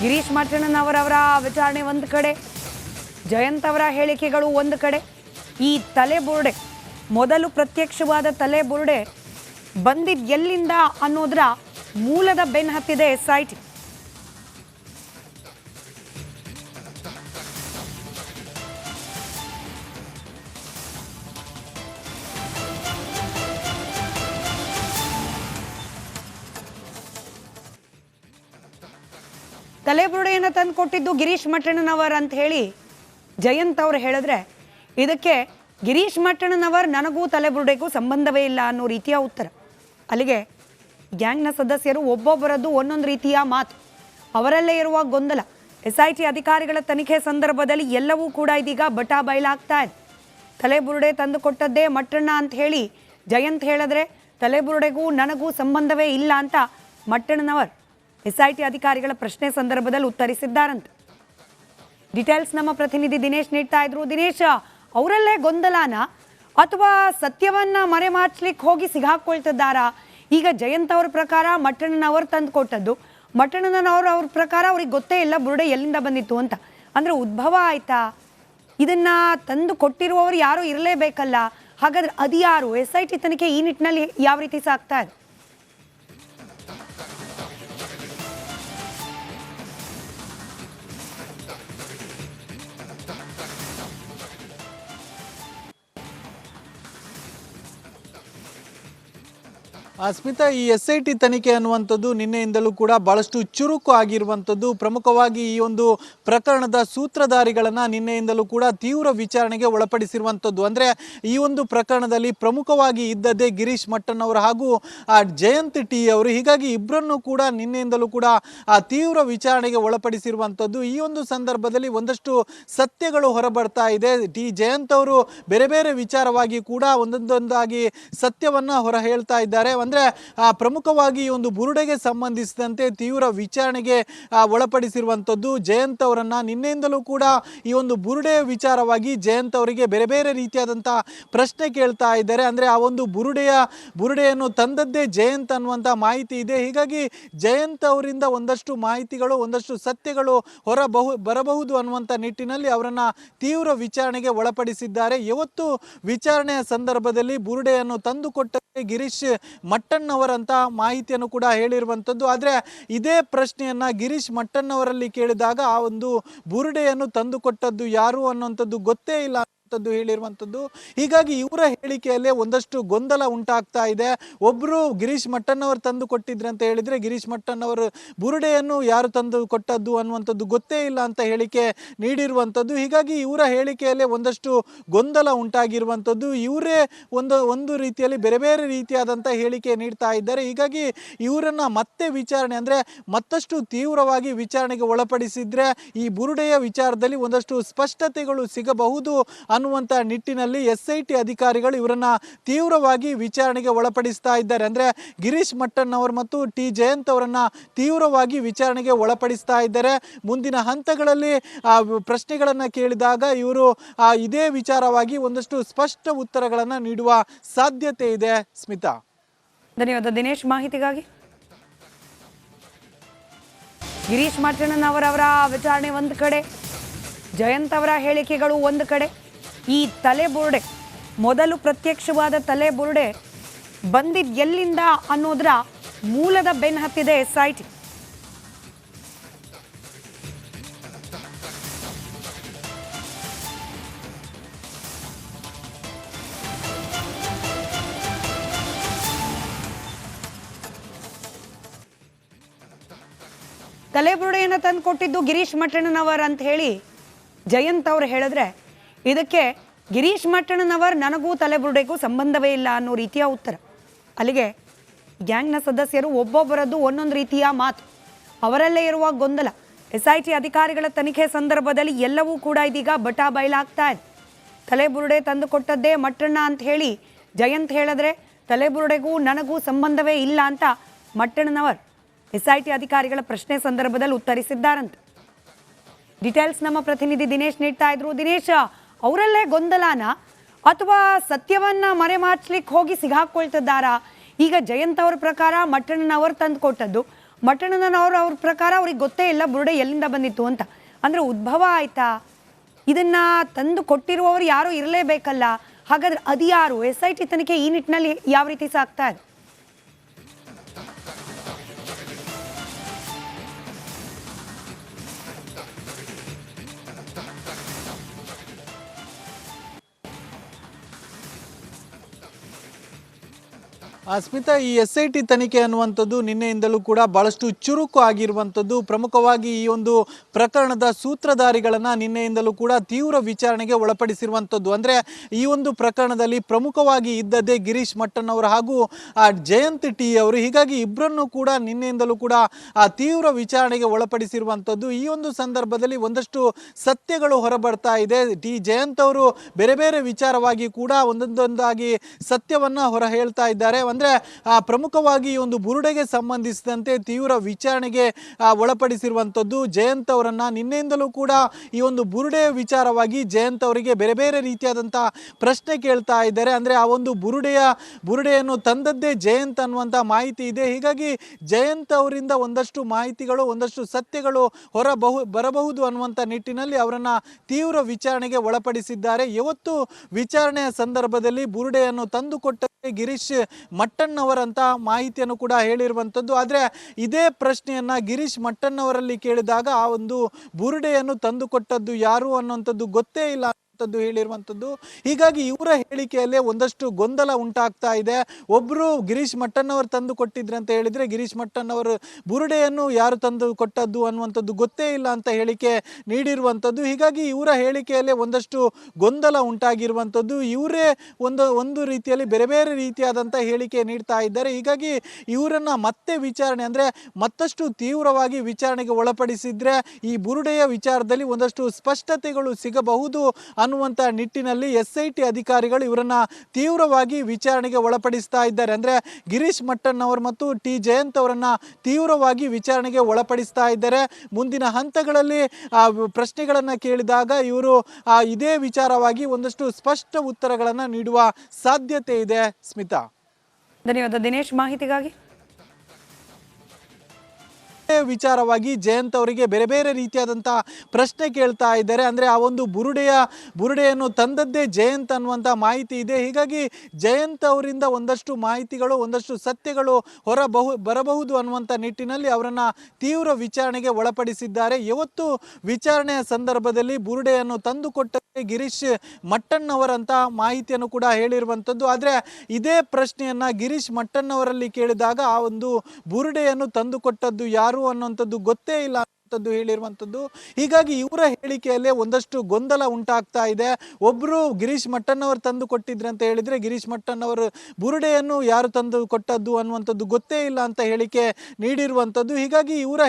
ಗಿರೀಶ್ ಮಠಣ್ಣನವರವರ ವಿಚಾರಣೆ ಒಂದು ಕಡೆ, ಜಯಂತ್ ಅವರ ಹೇಳಿಕೆಗಳು ಒಂದು ಕಡೆ. ಈ ತಲೆಬುರುಡೆ, ಮೊದಲು ಪ್ರತ್ಯಕ್ಷವಾದ ತಲೆಬುರುಡೆ ಬಂದಿದ್ದು ಎಲ್ಲಿಂದ ಅನ್ನೋದರ ಮೂಲದ ಬೆನ್ ಹತ್ತಿದೆ ಎಸ್ ಐ ಟಿ. ತಲೆಬುರುಡೆಯನ್ನು ತಂದು ಕೊಟ್ಟಿದ್ದು ಗಿರೀಶ್ ಮಠಣ್ಣನವರ್ ಅಂತ ಹೇಳಿ ಜಯಂತ್ ಅವರು ಹೇಳಿದ್ರೆ, ಇದಕ್ಕೆ ಗಿರೀಶ್ ಮಠಣ್ಣನವರ್ ನನಗೂ ತಲೆಬುರುಡೆಗೂ ಸಂಬಂಧವೇ ಇಲ್ಲ ಅನ್ನೋ ರೀತಿಯ ಉತ್ತರ. ಅಲ್ಲಿಗೆ ಗ್ಯಾಂಗ್ನ ಸದಸ್ಯರು ಒಬ್ಬೊಬ್ಬರದ್ದು ಒಂದೊಂದು ರೀತಿಯ ಮಾತು. ಅವರಲ್ಲೇ ಇರುವ ಗೊಂದಲ. ಎಸ್ ಐ ಟಿ ಅಧಿಕಾರಿಗಳ ತನಿಖೆ ಸಂದರ್ಭದಲ್ಲಿ ಎಲ್ಲವೂ ಕೂಡ ಇದೀಗ ಬಟಾ ಬಯಲಾಗ್ತಾ ಇದೆ. ತಲೆಬುರುಡೆ ತಂದು ಕೊಟ್ಟದ್ದೇ ಮಟ್ಟಣ್ಣ ಅಂತ ಹೇಳಿ ಜಯಂತ್ ಹೇಳಿದ್ರೆ, ತಲೆಬುರುಡೆಗೂ ನನಗೂ ಸಂಬಂಧವೇ ಇಲ್ಲ ಅಂತ ಮಟ್ಟಣ್ಣನವರ್ ಎಸ್ ಐ ಟಿ ಅಧಿಕಾರಿಗಳ ಪ್ರಶ್ನೆ ಸಂದರ್ಭದಲ್ಲಿ ಉತ್ತರಿಸಿದ್ದಾರಂತೆ. ಡೀಟೇಲ್ಸ್ ನಮ್ಮ ಪ್ರತಿನಿಧಿ ದಿನೇಶ್ ನೀಡ್ತಾ ಇದ್ರು. ದಿನೇಶ್, ಅವರಲ್ಲೇ ಗೊಂದಲನ ಅಥವಾ ಸತ್ಯವನ್ನ ಮರೆಮಾಚ್ಲಿಕ್ಕೆ ಹೋಗಿ ಸಿಗಾಕೊಳ್ತಿದ್ದಾರಾ? ಈಗ ಜಯಂತ್ ಅವ್ರ ಪ್ರಕಾರ ಮಟ್ಟಣ್ಣನವರು ತಂದು ಕೊಟ್ಟದ್ದು. ಮಟ್ಟಣ್ಣನವ್ರ ಅವ್ರ ಪ್ರಕಾರ ಅವ್ರಿಗೆ ಗೊತ್ತೇ ಇಲ್ಲ, ಬುರುಡೆ ಎಲ್ಲಿಂದ ಬಂದಿತ್ತು ಅಂತ. ಅಂದ್ರೆ ಉದ್ಭವ ಆಯ್ತಾ? ಇದನ್ನ ತಂದು ಕೊಟ್ಟಿರುವವರು ಯಾರು ಇರಲೇಬೇಕಲ್ಲ. ಹಾಗಾದ್ರೆ ಅದು ಯಾರು ಎಸ್ ಐ ಟಿ ತನಿಖೆ ಈ ನಿಟ್ಟಿನಲ್ಲಿ ಯಾವ ರೀತಿ ಸಾಕ್ತಾ ಇದೆ? ಸ್ಮಿತಾ ಈ ಎಸ್ ಐ ಟಿ ತನಿಖೆ ಅನ್ನುವಂಥದ್ದು ನಿನ್ನೆಯಿಂದಲೂ ಕೂಡ ಬಹಳಷ್ಟು ಚುರುಕು ಆಗಿರುವಂಥದ್ದು. ಪ್ರಮುಖವಾಗಿ ಈ ಒಂದು ಪ್ರಕರಣದ ಸೂತ್ರಧಾರಿಗಳನ್ನು ನಿನ್ನೆಯಿಂದಲೂ ಕೂಡ ತೀವ್ರ ವಿಚಾರಣೆಗೆ ಒಳಪಡಿಸಿರುವಂಥದ್ದು. ಅಂದರೆ ಈ ಒಂದು ಪ್ರಕರಣದಲ್ಲಿ ಪ್ರಮುಖವಾಗಿ ಇದ್ದದ್ದೇ ಗಿರೀಶ್ ಮಟ್ಟನ್ ಅವರು ಹಾಗೂ ಜಯಂತ್ ಟಿ ಅವರು. ಹೀಗಾಗಿ ಇಬ್ಬರನ್ನು ಕೂಡ ನಿನ್ನೆಯಿಂದಲೂ ಕೂಡ, ಆ, ತೀವ್ರ ವಿಚಾರಣೆಗೆ ಒಳಪಡಿಸಿರುವಂಥದ್ದು. ಈ ಒಂದು ಸಂದರ್ಭದಲ್ಲಿ ಒಂದಷ್ಟು ಸತ್ಯಗಳು ಹೊರಬರ್ತಾ ಇದೆ. ಟಿ ಜಯಂತ್ ಅವರು ಬೇರೆ ಬೇರೆ ವಿಚಾರವಾಗಿ ಕೂಡ ಒಂದೊಂದೊಂದಾಗಿ ಸತ್ಯವನ್ನು ಹೊರ ಹೇಳ್ತಾ ಇದ್ದಾರೆ. ಅಂದ್ರೆ ಪ್ರಮುಖವಾಗಿ ಈ ಒಂದು ಬುರುಡೆಗೆ ಸಂಬಂಧಿಸಿದಂತೆ ತೀವ್ರ ವಿಚಾರಣೆಗೆ ಒಳಪಡಿಸಿರುವಂಥದ್ದು. ಜಯಂತ್ ಅವರನ್ನು ನಿನ್ನೆಯಿಂದಲೂ ಕೂಡ ಈ ಒಂದು ಬುರುಡೆ ವಿಚಾರವಾಗಿ ಜಯಂತ್ ಅವರಿಗೆ ಬೇರೆ ಬೇರೆ ರೀತಿಯಾದಂಥ ಪ್ರಶ್ನೆ ಕೇಳ್ತಾ ಇದ್ದಾರೆ. ಅಂದ್ರೆ, ಆ ಒಂದು ಬುರುಡೆಯ, ಬುರುಡೆಯನ್ನು ತಂದದ್ದೇ ಜಯಂತ್ ಅನ್ನುವಂಥ ಮಾಹಿತಿ ಇದೆ. ಹೀಗಾಗಿ ಜಯಂತ್ ಅವರಿಂದ ಒಂದಷ್ಟು ಮಾಹಿತಿಗಳು, ಒಂದಷ್ಟು ಸತ್ಯಗಳು ಹೊರಬಹು ಬರಬಹುದು ಅನ್ನುವಂಥ ನಿಟ್ಟಿನಲ್ಲಿ ಅವರನ್ನು ತೀವ್ರ ವಿಚಾರಣೆಗೆ ಒಳಪಡಿಸಿದ್ದಾರೆ. ಇವತ್ತು ವಿಚಾರಣೆಯ ಸಂದರ್ಭದಲ್ಲಿ ಬುರುಡೆಯನ್ನು ತಂದುಕೊಟ್ಟ ಗಿರೀಶ್ ಮಟ್ಟಣ್ಣವರಂತ ಮಾಹಿತಿಯನ್ನು ಕೂಡ ಹೇಳಿರುವಂಥದ್ದು ಆದರೆ ಇದೇ ಪ್ರಶ್ನೆಯನ್ನ ಗಿರೀಶ್ ಮಟ್ಟಣ್ಣವರಲ್ಲಿ ಕೇಳಿದಾಗ ಆ ಒಂದು ಬುರುಡೆಯನ್ನು ತಂದುಕೊಟ್ಟದ್ದು ಯಾರು ಅನ್ನುವಂಥದ್ದು ಗೊತ್ತೇ ಇಲ್ಲ. ಅನ್ನುವಂಥದ್ದು ಹೇಳಿರುವಂಥದ್ದು. ಹೀಗಾಗಿ ಇವರ ಹೇಳಿಕೆಯಲ್ಲೇ ಒಂದಷ್ಟು ಗೊಂದಲ ಉಂಟಾಗ್ತಾ ಇದೆ. ಒಬ್ರು ಗಿರೀಶ್ ಮಟ್ಟಣ್ಣವರು ತಂದು ಕೊಟ್ಟಿದ್ರು ಅಂತ ಹೇಳಿದ್ರೆ ಗಿರೀಶ್ ಮಟ್ಟಣ್ಣವರು ಬುರುಡೆಯನ್ನು ಯಾರು ತಂದು ಕೊಟ್ಟದ್ದು ಅನ್ನುವಂಥದ್ದು ಗೊತ್ತೇ ಇಲ್ಲ ಅಂತ ಹೇಳಿಕೆ ನೀಡಿರುವಂಥದ್ದು. ಹೀಗಾಗಿ ಇವರ ಹೇಳಿಕೆಯಲ್ಲೇ ಒಂದಷ್ಟು ಗೊಂದಲ ಉಂಟಾಗಿರುವಂಥದ್ದು. ಇವರೇ ಒಂದು ಒಂದು ರೀತಿಯಲ್ಲಿ ಬೇರೆ ಬೇರೆ ರೀತಿಯಾದಂಥ ಹೇಳಿಕೆ ನೀಡ್ತಾ ಇದ್ದಾರೆ. ಹೀಗಾಗಿ ಇವರನ್ನು ಮತ್ತೆ ವಿಚಾರಣೆ ಅಂದರೆ ಮತ್ತಷ್ಟು ತೀವ್ರವಾಗಿ ವಿಚಾರಣೆಗೆ ಒಳಪಡಿಸಿದ್ರೆ ಈ ಬುರುಡೆಯ ವಿಚಾರದಲ್ಲಿ ಒಂದಷ್ಟು ಸ್ಪಷ್ಟತೆಗಳು ಸಿಗಬಹುದು ಅನ್ನುವಂಥ ನಿಟ್ಟಿನಲ್ಲಿ ಎಸ್ ಐ ಟಿ ಅಧಿಕಾರಿಗಳು ಇವರನ್ನ ತೀವ್ರವಾಗಿ ವಿಚಾರಣೆಗೆ ಒಳಪಡಿಸ್ತಾ ಇದ್ದಾರೆ. ಅಂದ್ರೆ ಗಿರೀಶ್ ಮಟ್ಟನ್ ಅವರು ಮತ್ತು ಟಿ ಜಯಂತ್ ಅವರನ್ನ ತೀವ್ರವಾಗಿ ವಿಚಾರಣೆಗೆ ಒಳಪಡಿಸ್ತಾ ಇದ್ದಾರೆ. ಮುಂದಿನ ಹಂತಗಳಲ್ಲಿ ಪ್ರಶ್ನೆಗಳನ್ನು ಕೇಳಿದಾಗ ಇವರು ಇದೇ ವಿಚಾರವಾಗಿ ಒಂದಷ್ಟು ಸ್ಪಷ್ಟ ಉತ್ತರಗಳನ್ನು ನೀಡುವ ಸಾಧ್ಯತೆ ಇದೆ. ಸ್ಮಿತಾ. ಧನ್ಯವಾದ ದಿನೇಶ್, ಮಾಹಿತಿಗಾಗಿ. ಗಿರೀಶ್ ಮಠಣ್ಣನವರವರ ವಿಚಾರಣೆ ಒಂದು ಕಡೆ, ಜಯಂತ್ ಅವರ ಹೇಳಿಕೆಗಳು ಒಂದು ಕಡೆ. ಈ ತಲೆಬುರುಡೆ, ಮೊದಲು ಪ್ರತ್ಯಕ್ಷವಾದ ತಲೆಬುರುಡೆ ಬಂದಿದ್ ಎಲ್ಲಿಂದ ಅನ್ನೋದ್ರ ಮೂಲದ ಬೆನ್ ಹತ್ತಿದೆ ಎಸ್ ಐ ಟಿ ತಲೆಬುರುಡೆಯನ್ನು ತಂದು ಕೊಟ್ಟಿದ್ದು ಗಿರೀಶ್ ಮಠಣ್ಣನವರ್ ಅಂತ ಹೇಳಿ ಜಯಂತ್ ಅವರು ಹೇಳಿದ್ರೆ ಇದಕ್ಕೆ ಗಿರೀಶ್ ಮಟ್ಟಣ್ಣನವರ್ ನನಗೂ ತಲೆಬುರುಡೆಗೂ ಸಂಬಂಧವೇ ಇಲ್ಲ ಅನ್ನೋ ರೀತಿಯ ಉತ್ತರ. ಅಲ್ಲಿಗೆ ಗ್ಯಾಂಗ್ನ ಸದಸ್ಯರು ಒಬ್ಬೊಬ್ಬರದ್ದು ಒಂದೊಂದು ರೀತಿಯ ಮಾತು. ಅವರಲ್ಲೇ ಇರುವ ಗೊಂದಲ. ಎಸ್ ಐ ಟಿ ಅಧಿಕಾರಿಗಳ ತನಿಖೆ ಸಂದರ್ಭದಲ್ಲಿ ಎಲ್ಲವೂ ಕೂಡ ಇದೀಗ ಬಟಾ ಬಯಲಾಗ್ತಾ ಇದೆ. ತಲೆಬುರುಡೆ ತಂದು ಕೊಟ್ಟದ್ದೇ ಮಟ್ಟಣ್ಣ ಅಂತ ಹೇಳಿ ಜಯಂತ್ ಹೇಳಿದ್ರೆ ತಲೆಬುರುಡೆಗೂ ನನಗೂ ಸಂಬಂಧವೇ ಇಲ್ಲ ಅಂತ ಮಟ್ಟಣ್ಣನವರ್ ಎಸ್ ಐ ಟಿ ಅಧಿಕಾರಿಗಳ ಪ್ರಶ್ನೆ ಸಂದರ್ಭದಲ್ಲಿ ಉತ್ತರಿಸಿದ್ದಾರಂತೆ. ಡೀಟೇಲ್ಸ್ ನಮ್ಮ ಪ್ರತಿನಿಧಿ ದಿನೇಶ್ ನೀಡ್ತಾ ಇದ್ರು. ದಿನೇಶ್ ಅವರಲ್ಲೇ ಗೊಂದಲನ ಅಥವಾ ಸತ್ಯವನ್ನ ಮರೆಮಾಚ್ಲಿಕ್ಕೆ ಹೋಗಿ ಸಿಗಾಕೊಳ್ತಿದ್ದಾರಾ? ಈಗ ಜಯಂತ್ ಅವ್ರ ಪ್ರಕಾರ ಮಟ್ಟಣ್ಣನವರು ತಂದು ಕೊಟ್ಟದ್ದು. ಮಟ್ಟಣ್ಣನವ್ರ ಅವ್ರ ಪ್ರಕಾರ ಅವ್ರಿಗೆ ಗೊತ್ತೇ ಇಲ್ಲ ಬುರುಡೆ ಎಲ್ಲಿಂದ ಬಂದಿತ್ತು ಅಂತ. ಅಂದರೆ ಉದ್ಭವ ಆಯ್ತಾ? ಇದನ್ನ ತಂದು ಕೊಟ್ಟಿರುವವರು ಯಾರು ಇರಲೇಬೇಕಲ್ಲ? ಹಾಗಾದ್ರೆ ಅದು ಯಾರು ಎಸ್ ಐ ಟಿ ತನಿಖೆ ಈ ನಿಟ್ಟಿನಲ್ಲಿ ಯಾವ ರೀತಿ ಸಾಕ್ತಾ ಇದೆ? ಸ್ಮಿತಾ, ಈ ಎಸ್ ಐ ಟಿ ತನಿಖೆ ಅನ್ನುವಂಥದ್ದು ನಿನ್ನೆಯಿಂದಲೂ ಕೂಡ ಬಹಳಷ್ಟು ಚುರುಕು ಆಗಿರುವಂಥದ್ದು. ಪ್ರಮುಖವಾಗಿ ಈ ಒಂದು ಪ್ರಕರಣದ ಸೂತ್ರಧಾರಿಗಳನ್ನು ನಿನ್ನೆಯಿಂದಲೂ ಕೂಡ ತೀವ್ರ ವಿಚಾರಣೆಗೆ ಒಳಪಡಿಸಿರುವಂಥದ್ದು. ಅಂದರೆ ಈ ಒಂದು ಪ್ರಕರಣದಲ್ಲಿ ಪ್ರಮುಖವಾಗಿ ಇದ್ದದ್ದೇ ಗಿರೀಶ್ ಮಟ್ಟನ್ ಅವರು ಹಾಗೂ ಜಯಂತ್ ಟಿ ಅವರು. ಹೀಗಾಗಿ ಇಬ್ಬರನ್ನು ಕೂಡ ನಿನ್ನೆಯಿಂದಲೂ ಕೂಡ, ಆ, ತೀವ್ರ ವಿಚಾರಣೆಗೆ ಒಳಪಡಿಸಿರುವಂಥದ್ದು. ಈ ಒಂದು ಸಂದರ್ಭದಲ್ಲಿ ಒಂದಷ್ಟು ಸತ್ಯಗಳು ಹೊರಬರ್ತಾ ಇದೆ. ಟಿ ಜಯಂತ್ ಅವರು ಬೇರೆ ಬೇರೆ ವಿಚಾರವಾಗಿ ಕೂಡ ಒಂದೊಂದೊಂದಾಗಿ ಸತ್ಯವನ್ನು ಹೊರ ಹೇಳ್ತಾ ಇದ್ದಾರೆ ಅಂದ್ರೆ ಪ್ರಮುಖವಾಗಿ ಈ ಒಂದು ಬುರುಡೆಗೆ ಸಂಬಂಧಿಸಿದಂತೆ ತೀವ್ರ ವಿಚಾರಣೆಗೆ ಒಳಪಡಿಸಿರುವಂಥದ್ದು ಜಯಂತ್ ಅವರನ್ನು. ನಿನ್ನೆಯಿಂದಲೂ ಕೂಡ ಈ ಒಂದು ಬುರುಡೆ ವಿಚಾರವಾಗಿ ಜಯಂತ್ ಅವರಿಗೆ ಬೇರೆ ಬೇರೆ ರೀತಿಯಾದಂಥ ಪ್ರಶ್ನೆ ಕೇಳ್ತಾ ಇದ್ದಾರೆ. ಅಂದ್ರೆ, ಆ ಒಂದು ಬುರುಡೆಯ, ಬುರುಡೆಯನ್ನು ತಂದದ್ದೇ ಜಯಂತ್ ಅನ್ನುವಂಥ ಮಾಹಿತಿ ಇದೆ. ಹೀಗಾಗಿ ಜಯಂತ್ ಅವರಿಂದ ಒಂದಷ್ಟು ಮಾಹಿತಿಗಳು, ಒಂದಷ್ಟು ಸತ್ಯಗಳು ಹೊರಬಹು, ಬರಬಹುದು ಅನ್ನುವಂಥ ನಿಟ್ಟಿನಲ್ಲಿ ಅವರನ್ನು ತೀವ್ರ ವಿಚಾರಣೆಗೆ ಒಳಪಡಿಸಿದ್ದಾರೆ. ಇವತ್ತು ವಿಚಾರಣೆಯ ಸಂದರ್ಭದಲ್ಲಿ ಬುರುಡೆಯನ್ನು ತಂದುಕೊಟ್ಟ ಗಿರೀಶ್ ಮಟ್ಟಣ್ಣವರಂತ ಮಾಹಿತಿಯನ್ನು ಕೂಡ ಹೇಳಿರುವಂಥದ್ದು. ಆದರೆ ಇದೇ ಪ್ರಶ್ನೆಯನ್ನು ಗಿರೀಶ್ ಮಟ್ಟಣ್ಣವರಲ್ಲಿ ಕೇಳಿದಾಗ ಆ ಒಂದು ಬುರುಡೆಯನ್ನು ತಂದುಕೊಟ್ಟದ್ದು ಯಾರು ಅನ್ನುವಂಥದ್ದು ಗೊತ್ತೇ ಇಲ್ಲ. ಅನ್ನುವಂಥದ್ದು ಹೇಳಿರುವಂಥದ್ದು. ಹೀಗಾಗಿ ಇವರ ಹೇಳಿಕೆಯಲ್ಲೇ ಒಂದಷ್ಟು ಗೊಂದಲ ಉಂಟಾಗ್ತಾ ಇದೆ. ಒಬ್ಬರು ಗಿರೀಶ್ ಮಟ್ಟಣ್ಣವರು ತಂದು ಕೊಟ್ಟಿದ್ರು ಅಂತ ಹೇಳಿದ್ರೆ ಗಿರೀಶ್ ಮಟ್ಟಣ್ಣವರು ಬುರುಡೆಯನ್ನು ಯಾರು ತಂದು ಕೊಟ್ಟದ್ದು ಅನ್ನುವಂಥದ್ದು ಗೊತ್ತೇ ಇಲ್ಲ ಅಂತ ಹೇಳಿಕೆ ನೀಡಿರುವಂಥದ್ದು. ಹೀಗಾಗಿ ಇವರ ಹೇಳಿಕೆಯಲ್ಲೇ ಒಂದಷ್ಟು ಗೊಂದಲ ಉಂಟಾಗಿರುವಂಥದ್ದು. ಇವರೇ ಒಂದು ಒಂದು ರೀತಿಯಲ್ಲಿ ಬೇರೆ ಬೇರೆ ರೀತಿಯಾದಂಥ ಹೇಳಿಕೆ ನೀಡ್ತಾ ಇದ್ದಾರೆ. ಹೀಗಾಗಿ ಇವರನ್ನ ಮತ್ತೆ ವಿಚಾರಣೆ ಅಂದರೆ ಮತ್ತಷ್ಟು ತೀವ್ರವಾಗಿ ವಿಚಾರಣೆಗೆ ಒಳಪಡಿಸಿದ್ರೆ ಈ ಬುರುಡೆಯ ವಿಚಾರದಲ್ಲಿ ಒಂದಷ್ಟು ಸ್ಪಷ್ಟತೆಗಳು ಸಿಗಬಹುದು ಅನ್ನುವಂಥ ನಿಟ್ಟಿನಲ್ಲಿ ಎಸ್ ಐ ಟಿ ಅಧಿಕಾರಿಗಳು ಇವರನ್ನ ತೀವ್ರವಾಗಿ ವಿಚಾರಣೆಗೆ ಒಳಪಡಿಸ್ತಾ ಇದ್ದಾರೆ. ಅಂದರೆ ಗಿರೀಶ್ ಮಟ್ಟನ್ ಅವರು ಮತ್ತು ಟಿ ಜಯಂತ್ ಅವರನ್ನ ತೀವ್ರವಾಗಿ ವಿಚಾರಣೆಗೆ ಒಳಪಡಿಸ್ತಾ ಇದ್ದಾರೆ. ಮುಂದಿನ ಹಂತಗಳಲ್ಲಿ ಪ್ರಶ್ನೆಗಳನ್ನು ಕೇಳಿದಾಗ ಇವರು ಇದೇ ವಿಚಾರವಾಗಿ ಒಂದಷ್ಟು ಸ್ಪಷ್ಟ ಉತ್ತರಗಳನ್ನು ನೀಡುವ ಸಾಧ್ಯತೆ ಇದೆ. ಸ್ಮಿತಾ. ಧನ್ಯವಾದ. ದಿನೇಶ್, ಮಾಹಿತಿಗಾಗಿ? ವಿಚಾರವಾಗಿ ಜಯಂತ್ ಅವರಿಗೆ ಬೇರೆ ಬೇರೆ ರೀತಿಯಾದಂಥ ಪ್ರಶ್ನೆ ಕೇಳ್ತಾ ಇದ್ದಾರೆ. ಅಂದರೆ ಆ ಒಂದು ಬುರುಡೆಯ, ಬುರುಡೆಯನ್ನು ತಂದದ್ದೇ ಜಯಂತ್ ಅನ್ನುವಂಥ ಮಾಹಿತಿ ಇದೆ. ಹೀಗಾಗಿ ಜಯಂತ್ ಅವರಿಂದ ಒಂದಷ್ಟು ಮಾಹಿತಿಗಳು, ಒಂದಷ್ಟು ಸತ್ಯಗಳು ಹೊರಬಹು ಬರಬಹುದು ಅನ್ನುವಂಥ ನಿಟ್ಟಿನಲ್ಲಿ ಅವರನ್ನು ತೀವ್ರ ವಿಚಾರಣೆಗೆ ಒಳಪಡಿಸಿದ್ದಾರೆ. ಇವತ್ತು ವಿಚಾರಣೆಯ ಸಂದರ್ಭದಲ್ಲಿ ಬುರುಡೆಯನ್ನು ತಂದುಕೊಟ್ಟ ಗಿರೀಶ್ ಮಟ್ಟಣ್ಣವರಂತ ಮಾಹಿತಿಯನ್ನು ಕೂಡ ಹೇಳಿರುವಂಥದ್ದು ಆದರೆ ಇದೇ ಪ್ರಶ್ನೆಯನ್ನ ಗಿರೀಶ್ ಮಟ್ಟಣ್ಣವರಲ್ಲಿ ಕೇಳಿದಾಗ ಆ ಒಂದು ಬುರುಡೆಯನ್ನು ತಂದುಕೊಟ್ಟದ್ದು ಯಾರು ಅನ್ನುವಂಥದ್ದು ಗೊತ್ತೇ ಇಲ್ಲ ಅಂತದ್ದು ಹೇಳಿರುವಂಥದ್ದು ಹೀಗಾಗಿ ಇವರ ಹೇಳಿಕೆಯಲ್ಲೇ ಒಂದಷ್ಟು ಗೊಂದಲ ಉಂಟಾಗ್ತಾ ಇದೆ. ಒಬ್ಬರು ಗಿರೀಶ್ ಮಟ್ಟಣ್ಣವರು ತಂದು ಕೊಟ್ಟಿದ್ರು ಅಂತ ಹೇಳಿದ್ರೆ ಗಿರೀಶ್ ಮಟ್ಟಣ್ಣವರು ಬುರುಡೆಯನ್ನು ಯಾರು ತಂದು ಕೊಟ್ಟದ್ದು ಅನ್ನುವಂಥದ್ದು ಗೊತ್ತೇ ಇಲ್ಲ ಅಂತ ಹೇಳಿಕೆ ನೀಡಿರುವಂಥದ್ದು ಹೀಗಾಗಿ ಇವರ